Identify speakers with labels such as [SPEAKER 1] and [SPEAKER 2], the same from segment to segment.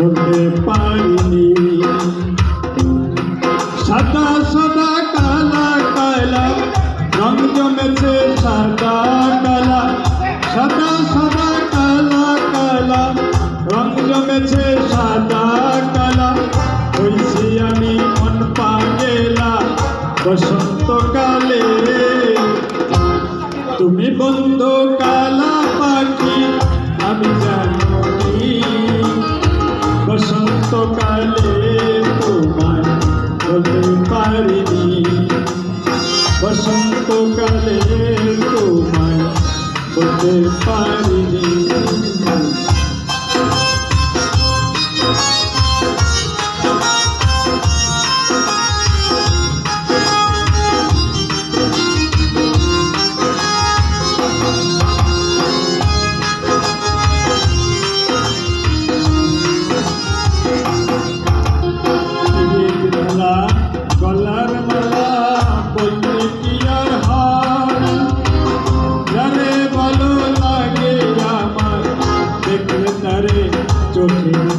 [SPEAKER 1] হতে পারিনি। সাদা সাদা কালা কালা, রং জমেছে সাদা, কালা। সাদা সাদা কালা কালা, রং জমেছে সাদা, কালা। হইছি আমি মন পাগেলা, বসন্তকালে। তুমি বন্ধু বসন্তকালে তোমায় হতে পারিনি।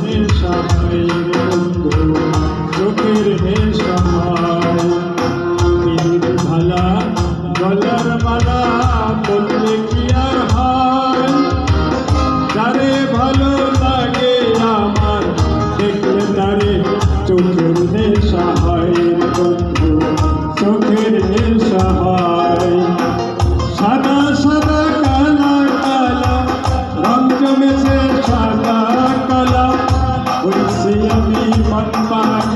[SPEAKER 1] নেশা বন্ধু চোখের নেশা